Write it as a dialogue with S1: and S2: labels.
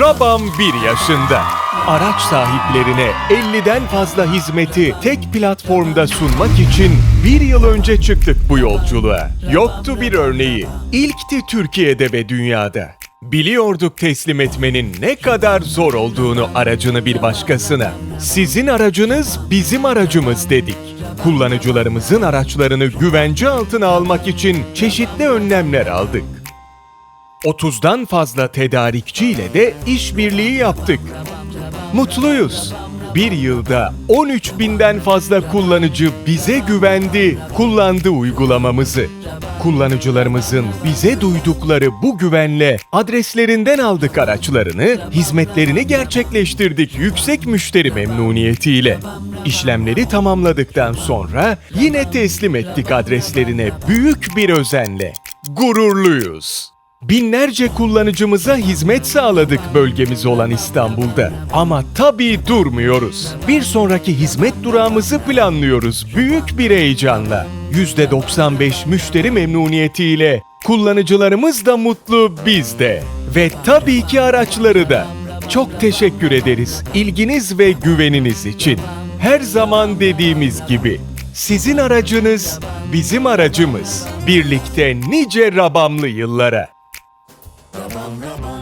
S1: Rabam 1 yaşında. Araç sahiplerine 50'den fazla hizmeti tek platformda sunmak için bir yıl önce çıktık bu yolculuğa. Yoktu bir örneği. İlkti Türkiye'de ve dünyada. Biliyorduk teslim etmenin ne kadar zor olduğunu aracını bir başkasına. Sizin aracınız bizim aracımız dedik. Kullanıcılarımızın araçlarını güvence altına almak için çeşitli önlemler aldık. 30'dan fazla tedarikçiyle de işbirliği yaptık. Mutluyuz. Bir yılda 13 binden fazla kullanıcı bize güvendi, kullandı uygulamamızı. Kullanıcılarımızın bize duydukları bu güvenle adreslerinden aldık araçlarını, hizmetlerini gerçekleştirdik yüksek müşteri memnuniyetiyle. İşlemleri tamamladıktan sonra yine teslim ettik adreslerine büyük bir özenle. Gururluyuz. Binlerce kullanıcımıza hizmet sağladık bölgemiz olan İstanbul'da. Ama tabii durmuyoruz. Bir sonraki hizmet durağımızı planlıyoruz büyük bir heyecanla. %95 müşteri memnuniyetiyle kullanıcılarımız da mutlu biz de. Ve tabii ki araçları da. Çok teşekkür ederiz ilginiz ve güveniniz için. Her zaman dediğimiz gibi sizin aracınız bizim aracımız. Birlikte nice rabamlı yıllara. Ba-bum.